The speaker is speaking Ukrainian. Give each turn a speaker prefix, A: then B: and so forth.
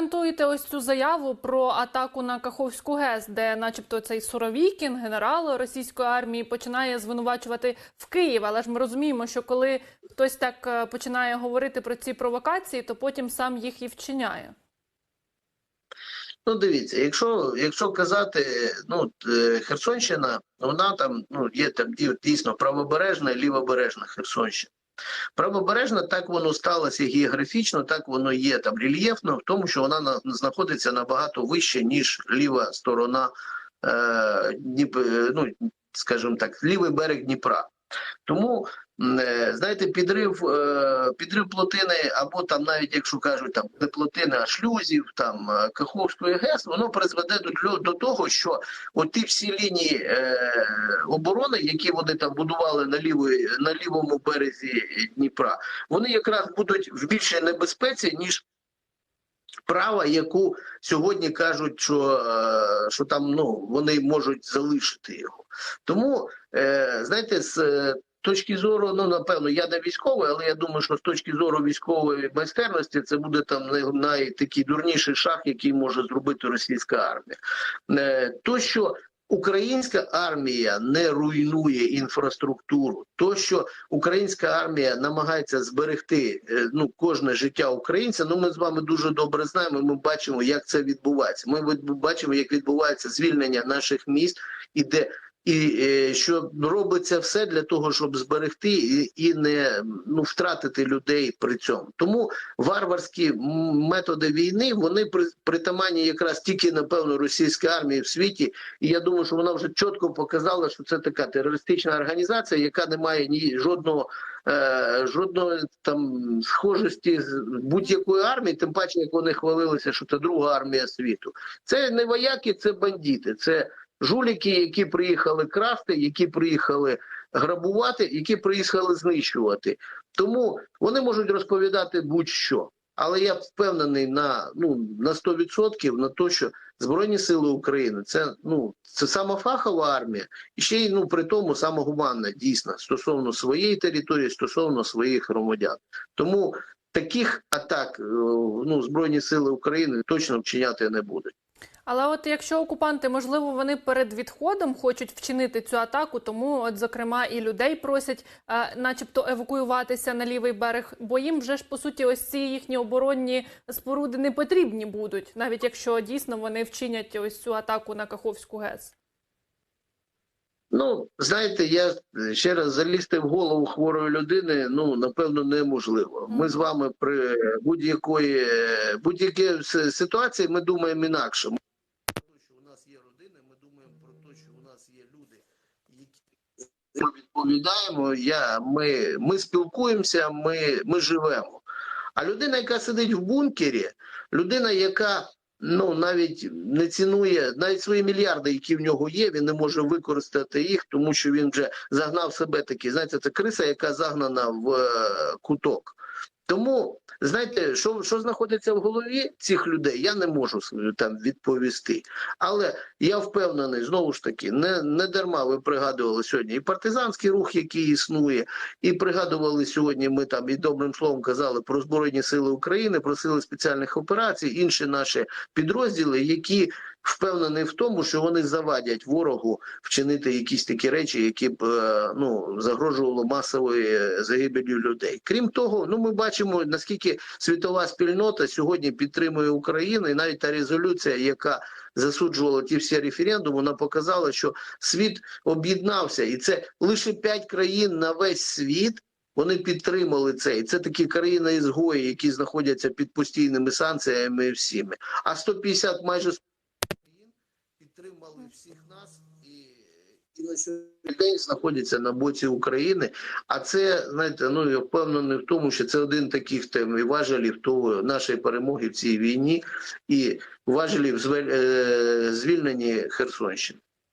A: прокоментуєте ось цю заяву про атаку на Каховську ГЕС, де, начебто, цей Суровікін, генерал російської армії, починає звинувачувати в Київ. Але ж ми розуміємо, що коли хтось так е, починає говорити про ці провокації, то потім сам їх і вчиняє.
B: Ну, дивіться, якщо якщо казати, ну е, Херсонщина, вона там ну є там дійсно правобережна і лівобережна Херсонщина. Правобережна так воно сталося географічно, так воно є там рельєфно, в тому, що вона на, знаходиться набагато вище, ніж ліва сторона, е, Дніп, е, ну скажімо так, лівий берег Дніпра. Тому знаєте, підрив, е, підрив плотини, або там, навіть якщо кажуть, там не плотини, а шлюзів, там е, Каховської ГЕС, воно призведе до, до того, що от ті всі лінії е, оборони, які вони там будували на лівої на лівому березі Дніпра, вони якраз будуть в більшій небезпеці, ніж права, яку сьогодні кажуть, що, е, що там ну вони можуть залишити його. Тому е, знаєте, з е, точки зору, ну напевно, я не військовий, але я думаю, що з точки зору військової майстерності це буде там най, най дурніший шаг, який може зробити російська армія. Е, то, що Українська армія не руйнує інфраструктуру. То, що українська армія намагається зберегти е, ну кожне життя українця. Ну ми з вами дуже добре знаємо. Ми бачимо, як це відбувається. Ми бачимо, як відбувається звільнення наших міст, і де і е, що робиться все для того, щоб зберегти і, не ну втратити людей при цьому. Тому варварські методи війни вони при- притаманні якраз тільки напевно російській армії в світі. І я думаю, що вона вже чітко показала, що це така терористична організація, яка не має ні жодного е, жодної там схожості з будь-якої армії, тим паче, як вони хвалилися, що це друга армія світу. Це не вояки, це бандити, це жуліки, які приїхали красти, які приїхали грабувати, які приїхали знищувати. Тому вони можуть розповідати будь-що. Але я впевнений на ну на 100% на те, що Збройні Сили України це ну це сама фахова армія, і ще й ну при тому саме гуманна дійсно стосовно своєї території, стосовно своїх громадян. Тому таких атак е, ну збройні сили України точно вчиняти не будуть.
A: Але от якщо окупанти, можливо, вони перед відходом хочуть вчинити цю атаку, тому от зокрема і людей просять, е, начебто, евакуюватися на лівий берег, бо їм вже ж по суті ось ці їхні оборонні споруди не потрібні будуть, навіть якщо дійсно вони вчинять ось цю атаку на Каховську ГЕС.
B: Ну, знаєте, я ще раз залізти в голову хворої людини, ну напевно, неможливо. Ми з вами при будь-якої будь-якій ситуації ми думаємо інакше. Ми про те, що у нас є родини, ми думаємо про те, що у нас є люди, які ми відповідаємо. Я ми, ми спілкуємося, ми, ми живемо. А людина, яка сидить в бункері, людина, яка ну навіть не цінує навіть свої мільярди, які в нього є, він не може використати їх, тому що він вже загнав себе такий. Знаєте, це криса, яка загнана в е, куток. Тому знаєте, що, що знаходиться в голові цих людей, я не можу там відповісти. Але я впевнений, знову ж таки, не, не дарма ви пригадували сьогодні і партизанський рух, який існує, і пригадували сьогодні. Ми там і добрим словом казали про збройні сили України, про сили спеціальних операцій, інші наші підрозділи, які впевнені в тому, що вони завадять ворогу вчинити якісь такі речі, які б е, ну загрожували масовою загибелью людей. Крім того, ну ми бачимо наскільки світова спільнота сьогодні підтримує Україну, і навіть та резолюція, яка засуджувала ті всі референдуми, вона показала, що світ об'єднався, і це лише п'ять країн на весь світ. Вони підтримали це, і це такі країни ізгої, які знаходяться під постійними санкціями всіми. А 150 майже підтримали всіх нас і, і на сьогодні день знаходяться на боці України. А це знаєте, ну я впевнений в тому, що це один таких тем і важелів того нашої перемоги в цій війні і важелів звель- е, Херсонщини.